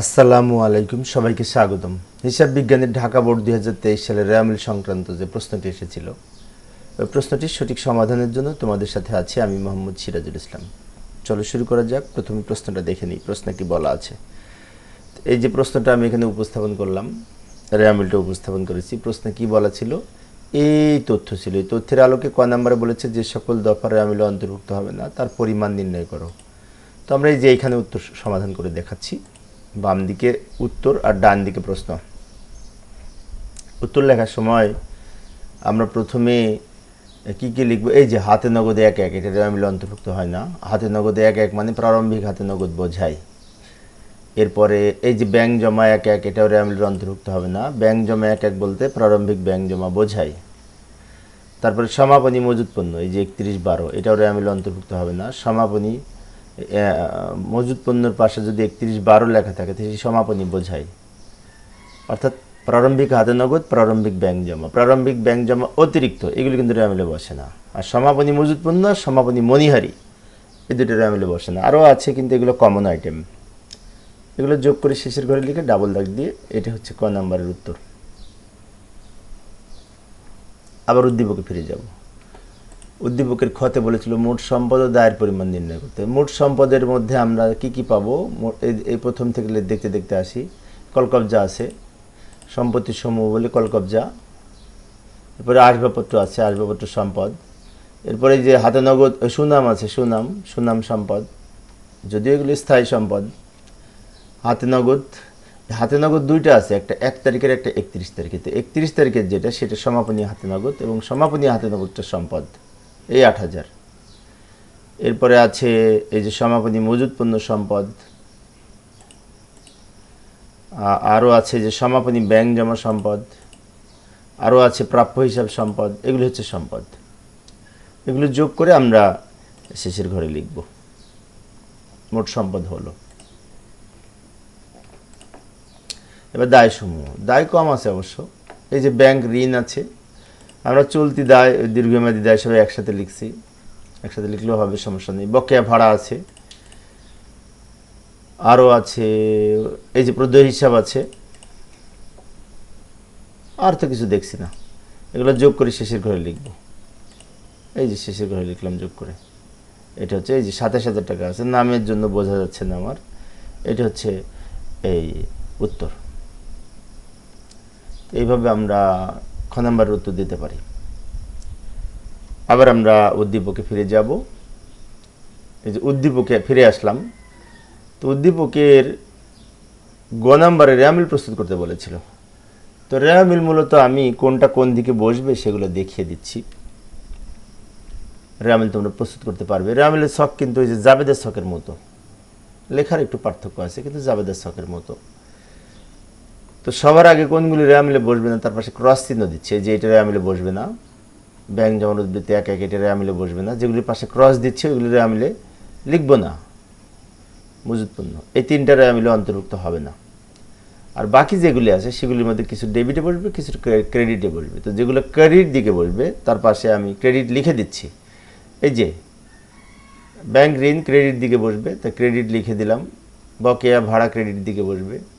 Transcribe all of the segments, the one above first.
আসসালামু আলাইকুম, সবাইকে স্বাগতম। হিসাব বিজ্ঞানের ঢাকা বোর্ড দুই হাজার তেইশ সালের রেয়ামিল সংক্রান্ত যে প্রশ্নটি এসেছিল, ওই প্রশ্নটির সঠিক সমাধানের জন্য তোমাদের সাথে আছি আমি মোহাম্মদ সিরাজুল ইসলাম। চলো শুরু করা যাক, প্রথমে প্রশ্নটা দেখে নিই, প্রশ্নে কি বলা আছে। এই যে প্রশ্নটা আমি এখানে উপস্থাপন করলাম রেয়ামিলটা উপস্থাপন করেছি, প্রশ্নে কি বলা ছিল? এই তথ্য ছিল, এই তথ্যের আলোকে ক নাম্বারে বলেছে যে সকল দফা রেয়ামিল অন্তর্ভুক্ত হবে না, তার পরিমাণ নির্ণয় করো। তো আমরা এই যে এখানে উত্তর সমাধান করে দেখাচ্ছি বাম দিকে উত্তর আর ডান দিকে প্রশ্ন। উত্তর লেখার সময় আমরা প্রথমে কি কি লিখব? এই যে হাতে নগদে এক এক, এটা রেয়ামিলে অন্তর্ভুক্ত হয় না। হাতে নগদে এক এক মানে প্রারম্ভিক হাতে নগদ বোঝায় এরপরে এই যে ব্যাংক জমা এক এক, এটাও রেয়ামিলের অন্তর্ভুক্ত হবে না। ব্যাংক জমা এক এক বলতে প্রারম্ভিক ব্যাংক জমা বোঝায় তারপরে সমাপনী মজুত পণ্য এই যে একত্রিশ বারো, এটাও রেয়ামিলে অন্তর্ভুক্ত হবে না। সমাপনী এ, মজুত পণ্যের পাশে যদি একত্রিশ বারো লেখা থাকে সেই সমাপনী বোঝায়। অর্থাৎ প্রারম্ভিক হাতে নগদ প্রারম্ভিক ব্যাংক জমা। প্রারম্ভিক ব্যাংক জমা অতিরিক্ত এগুলো কিন্তু রেয়ামিলে বসে না। আর সমাপনী মজুত পণ্য আর সমাপনী মণিহারি এই দুটো রেয়ামিলে বসে না। আরও আছে কিন্তু এগুলো কমন আইটেম এগুলো যোগ করে শেষের ঘরে লিখে ডাবল দাগ দিয়ে এটা হচ্ছে ক নাম্বারের উত্তর। আবার উদ্দীপকে ফিরে যাব। উদ্দীপকের ক্ষতে বলেছিল, মোট সম্পদ ও দায়ের পরিমাণ নির্ণয় করতে। মোট সম্পদের মধ্যে আমরা কি কি পাবো? এই প্রথম থেকে দেখতে দেখতে আসি। কলকবজা আছে, সম্পত্তি সমূহ বলে কলকবজা। এরপরে আসবাবপত্র আছে, আসবাবপত্র সম্পদ। এরপরে যে হাতে নগদ সুনাম আছে, সুনাম সুনাম সম্পদ। যদিও এগুলো স্থায়ী সম্পদ। হাতে নগদ হাতে নগদ দুইটা আছে, একটা এক তারিখের, একটা একত্রিশ তারিখে তো একত্রিশ তারিখের যেটা, সেটা সমাপনী হাতে নগদ এবং সমাপনী হাতে নগদটা সম্পদ। এই আট হাজার। এরপরে আছে এই যে সমাপনী মজুদ পণ্য সম্পদ। আরও আছে যে সমাপনী ব্যাংক জমা সম্পদ। আরও আছে প্রাপ্য হিসাব সম্পদ। এগুলো হচ্ছে সম্পদ। এগুলো যোগ করে আমরা শেষের ঘরে লিখব। মোট সম্পদ হলো। এবার দায় সমূহ দায় কম আছে অবশ্য। এই যে ব্যাংক ঋণ আছে আমরা চলতি দায়, দীর্ঘমেয়াদী দায় সবাই একসাথে লিখছি। একসাথে লিখলেও হবে, সমস্যা নেই। বকেয়া ভাড়া আছে। আরও আছে, এই যে প্রদেয় হিসাব আছে। আর তো কিছু দেখছি না। এগুলো যোগ করে শেষের ঘরে লিখব। এই যে শেষের ঘরে লিখলাম যোগ করে। এটা হচ্ছে, এই যে সাতাশ হাজার টাকা আছে। নামের জন্য বোঝা যাচ্ছে না আমার। এটা হচ্ছে, এই, উত্তর। এইভাবে আমরা খ নাম্বারের উত্তর দিতে পারি। আবার আমরা উদ্দীপকে ফিরে যাব। এই যে উদ্দীপকে ফিরে আসলাম। তো উদ্দীপকের গ নাম্বারে র্যামিল প্রস্তুত করতে বলেছিল। তো র্যামিল মূলত আমি কোনটা কোন দিকে বসবে সেগুলো দেখিয়ে দিচ্ছি। র্যামিল তোমরা প্রস্তুত করতে পারবে। র্যামিলের শখ কিন্তু ওই যে জাবেদের শখের মতো। লেখার একটু পার্থক্য আছে, কিন্তু জাবেদের শখের মতো। তো সবার আগে কোনগুলি র্যামিলে বসবে না? তার পাশে ক্রস চিহ্ন দিচ্ছে যে এটা র্যামিলে বসবে না। ব্যাংক জমা উদ্বৃত্তি, এক এক এটা র্যামিলে বসবে না। যেগুলির পাশে ক্রস দিচ্ছে ওইগুলি র্যামিলে লিখব না। মজুতপূর্ণ। এই তিনটা র্যামিলে অন্তর্ভুক্ত হবে না। আর বাকি যেগুলি আছে, সেগুলির মধ্যে কিছু ডেবিটে বসবে, কিছু ক্রেডিটে বসবে। তো যেগুলো ক্রেডিট দিকে বসবে, তার পাশে আমি ক্রেডিট লিখে দিচ্ছি। এই যে, ব্যাংক ঋণ ক্রেডিট দিকে বসবে, তা ক্রেডিট লিখে দিলাম। বকেয়া ভাড়া ক্রেডিট দিকে বসবে।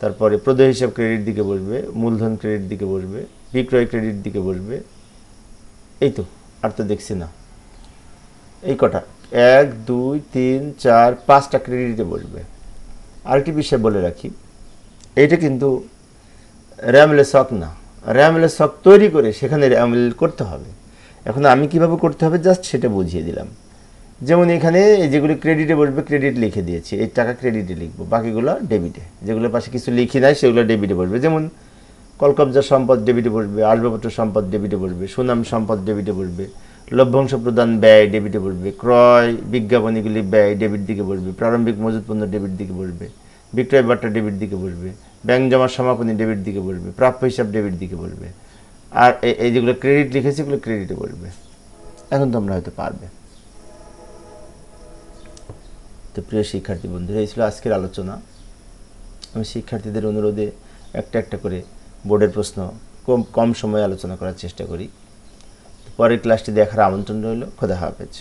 তারপরে প্রদেয় হিসাব ক্রেডিট দিকে বসবে, মূলধন ক্রেডিট দিকে বসবে, বিক্রয় ক্রেডিট দিকে বসবে। এই তো, আর তো দেখছি না। এই কটা। এক, দুই, তিন, চার, পাঁচটা ক্রেডিটে বসবে। আরেকটি বিষয় বলে রাখি, এইটা কিন্তু র্যামলের শখ না। র্যামলের শখ তৈরি করে সেখানে র্যামল করতে হবে। এখন আমি কীভাবে করতে হবে? জাস্ট সেটা বুঝিয়ে দিলাম। যেমন এখানে যেগুলি ক্রেডিটে বসবে ক্রেডিট লিখে দিয়েছি, এই টাকা ক্রেডিটে লিখব, বাকিগুলো ডেবিটে যেগুলোর পাশে কিছু লিখি নাই, সেগুলো ডেবিটে বসবে। যেমন কলকবজা সম্পদ ডেবিটে বসবে, আসবাবপত্র সম্পদ ডেবিটে বসবে, সুনাম সম্পদ ডেবিটে বসবে, লভ্যাংশ প্রদান ব্যয় ডেবিটে বসবে, ক্রয় বিজ্ঞাপনীগুলি ব্যয় ডেবিট দিকে বসবে, প্রারম্ভিক মজুত পণ্য ডেবিট দিকে বসবে, বিক্রয় বার্তা ডেবিট দিকে বসবে, ব্যাংক জমা সমাপনী ডেবিট দিকে বসবে, প্রাপ্য হিসাব ডেবিট দিকে বসবে। আর এই- যেগুলো ক্রেডিট লিখেছি, এগুলো ক্রেডিটে বসবে। এখন তোমরা হয়তো পারবে। তো প্রিয় শিক্ষার্থী বন্ধুরা, এই ছিল আজকের আলোচনা। আমি শিক্ষার্থীদের অনুরোধে একটা একটা করে বোর্ডের প্রশ্ন কম কম সময়ে আলোচনা করার চেষ্টা করি। পরের ক্লাসটি দেখার আমন্ত্রণ রইল। খোদা হাফেজ।